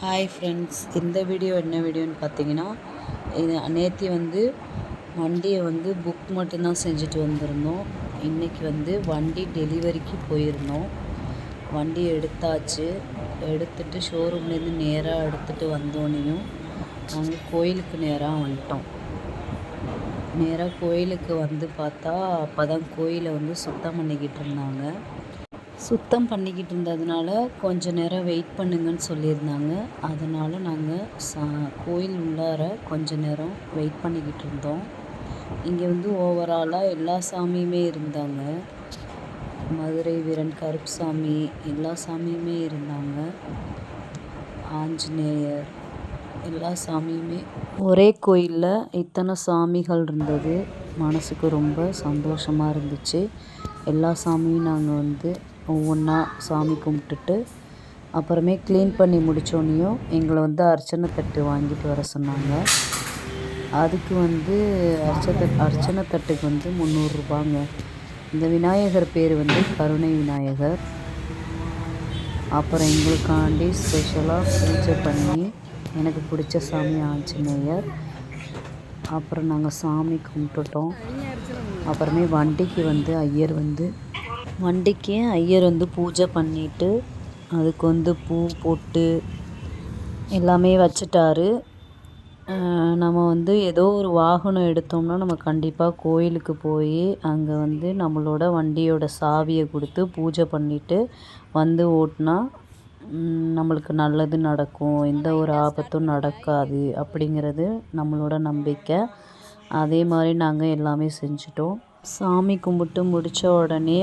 Hi friends இந்த video என்ன வீடியோன்னு பார்த்தீங்கன்னா இது நேற்று வந்து வண்டியை வந்து புக் மட்டும்தான் செஞ்சுட்டு வந்திருந்தோம். இன்றைக்கி வந்து வண்டி டெலிவரிக்கு போயிருந்தோம். வண்டி எடுத்தாச்சு. எடுத்துட்டு ஷோரூம்லேருந்து நேராக எடுத்துகிட்டு வந்தோடனையும் நாங்கள் கோயிலுக்கு நேராக வந்துட்டோம். நேராக கோயிலுக்கு வந்து பார்த்தா அப்போ தான் கோயிலை வந்து சுத்தம் பண்ணிக்கிட்டு இருந்தாங்க. சுத்தம் பண்ணிக்கிட்டு இருந்ததுனால கொஞ்ச நேரம் வெயிட் பண்ணுங்கன்னு சொல்லியிருந்தாங்க. அதனால் நாங்கள் சா கோயில் உள்ளார கொஞ்ச நேரம் வெயிட் பண்ணிக்கிட்டு இருந்தோம். இங்கே வந்து ஓவராலாக எல்லா சாமியுமே இருந்தாங்க. மதுரை வீரன் கருப்புசாமி எல்லா சாமியுமே இருந்தாங்க. ஆஞ்சநேயர் எல்லா சாமியுமே. ஒரே கோயிலில் இத்தனை சாமிகள் இருந்தது. மனதுக்கு ரொம்ப சந்தோஷமாக இருந்துச்சு. எல்லா சாமியும் நாங்கள் வந்து ஒவ்வொன்றா சாமி கும்பிட்டுட்டு அப்புறமே க்ளீன் பண்ணி முடித்தோன்னையும் எங்களை வந்து அர்ச்சனை தட்டு வாங்கிட்டு வர சொன்னாங்க. அதுக்கு வந்து அர்ச்சனை அர்ச்சனை தட்டுக்கு வந்து முந்நூறுரூபாங்க இந்த விநாயகர் பேர் வந்து கருணை விநாயகர். அப்புறம் எங்களுக்காண்டி ஸ்பெஷலாக பூஜை பண்ணி எனக்கு பிடிச்ச சாமி ஆஞ்சநேயர். அப்புறம் நாங்கள் சாமி கும்பிட்டுட்டோம். அப்புறமே வண்டிக்கு வந்து ஐயர் வந்து வண்டிக்கு ஐயர் வந்து பூஜை பண்ணிவிட்டு அதுக்கு வந்து பூ போட்டு எல்லாமே வச்சுட்டாரு. நம்ம வந்து ஏதோ ஒரு வாகனம் எடுத்தோம்னா நம்ம கண்டிப்பாக கோயிலுக்கு போய் அங்கே வந்து நம்மளோட வண்டியோட சாவியை கொடுத்து பூஜை பண்ணிவிட்டு வந்து ஓட்டினா நம்மளுக்கு நல்லது நடக்கும் எந்த ஒரு ஆபத்தும் நடக்காது அப்படிங்கிறது நம்மளோட நம்பிக்கை. அதே மாதிரி நாங்கள் எல்லாமே செஞ்சிட்டோம். சாமி கும்பிட்டு முடித்த உடனே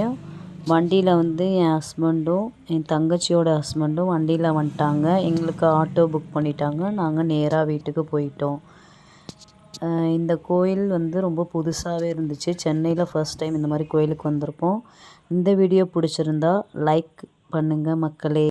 வண்டியில் வந்து என் ஹஸ்பண்டும் என் தங்கச்சியோட ஹஸ்பண்டும் வண்டியில் வந்துட்டாங்க. எங்களுக்கு ஆட்டோ புக் பண்ணிட்டாங்க. நாங்கள் நேராக வீட்டுக்கு போயிட்டோம். இந்த கோயில் வந்து ரொம்ப புதுசாகவே இருந்துச்சு. சென்னையில் ஃபர்ஸ்ட் டைம் இந்த மாதிரி கோயிலுக்கு வந்திருக்கோம். இந்த வீடியோ பிடிச்சிருந்தா லைக் பண்ணுங்கள் மக்களே.